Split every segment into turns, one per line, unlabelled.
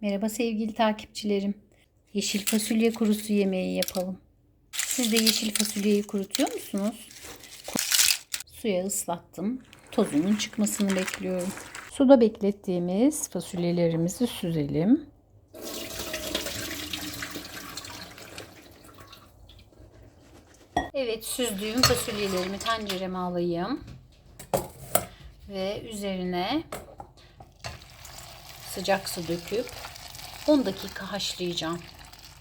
Merhaba sevgili takipçilerim. Yeşil fasulye kurusu yemeği yapalım. Siz de yeşil fasulyeyi kurutuyor musunuz? Suya ıslattım. Tozunun çıkmasını bekliyorum. Suda beklettiğimiz fasulyelerimizi süzelim. Evet süzdüğüm fasulyelerimi tencereme alayım. Ve üzerine sıcak su döküp 10 dakika haşlayacağım.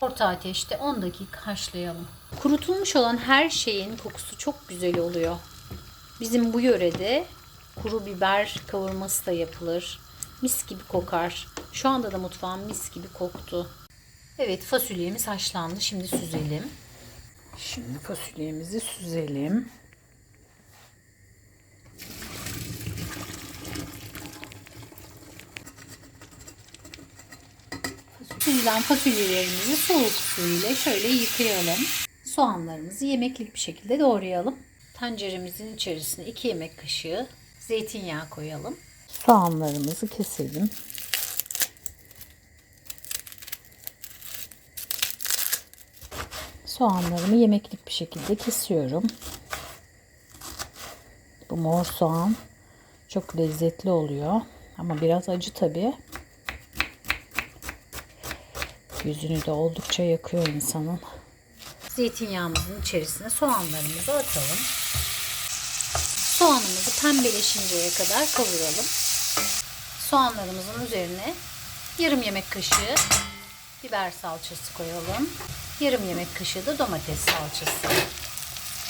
Orta ateşte 10 dakika haşlayalım. Kurutulmuş olan her şeyin kokusu çok güzel oluyor. Bizim bu yörede kuru biber kavurması da yapılır. Mis gibi kokar. Şu anda da mutfağım mis gibi koktu. Evet fasulyemiz haşlandı. Şimdi süzelim. Şimdi fasulyemizi süzelim. Süzülen fasulyelerimizi soğuk su ile şöyle yıkayalım. Soğanlarımızı yemeklik bir şekilde doğrayalım. Tenceremizin içerisine 2 yemek kaşığı zeytinyağı koyalım. Soğanlarımızı keselim. Soğanlarımı yemeklik bir şekilde kesiyorum. Bu mor soğan çok lezzetli oluyor. Ama biraz acı tabii. Yüzünü de oldukça yakıyor insanın. Zeytinyağımızın içerisine soğanlarımızı atalım. Soğanımızı pembeleşinceye kadar kavuralım. Soğanlarımızın üzerine yarım yemek kaşığı biber salçası koyalım. Yarım yemek kaşığı da domates salçası.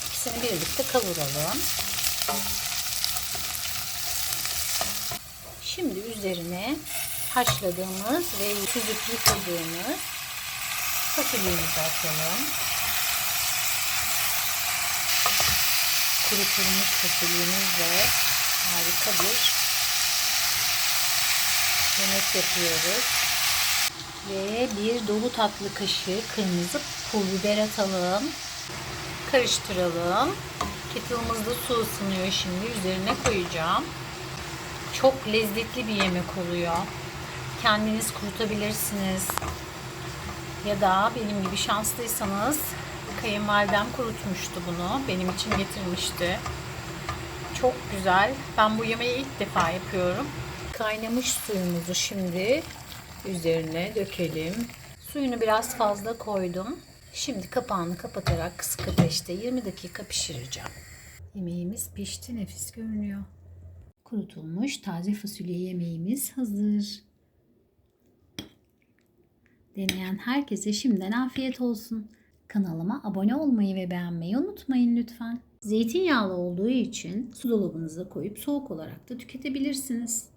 İkisini birlikte kavuralım. Şimdi üzerine haşladığımız ve süzüp yıkadığımız fasulyemizi atalım. Kurutulmuş fasulyemizle harika bir yemek yapıyoruz. Ve bir dolu tatlı kaşığı kırmızı pul biber atalım. Karıştıralım. Kettle'ımızda su ısınıyor şimdi. Üzerine koyacağım. Çok lezzetli bir yemek oluyor. Kendiniz kurutabilirsiniz. Ya da benim gibi şanslıysanız kayınvalidem kurutmuştu bunu. Benim için getirmişti. Çok güzel. Ben bu yemeği ilk defa yapıyorum. Kaynamış suyumuzu şimdi üzerine dökelim. Suyunu biraz fazla koydum. Şimdi kapağını kapatarak kısık ateşte 20 dakika pişireceğim. Yemeğimiz pişti, nefis görünüyor. Kurutulmuş taze fasulye yemeğimiz hazır. Deneyen herkese şimdiden afiyet olsun. Kanalıma abone olmayı ve beğenmeyi unutmayın lütfen. Zeytinyağlı olduğu için su dolabınıza koyup soğuk olarak da tüketebilirsiniz.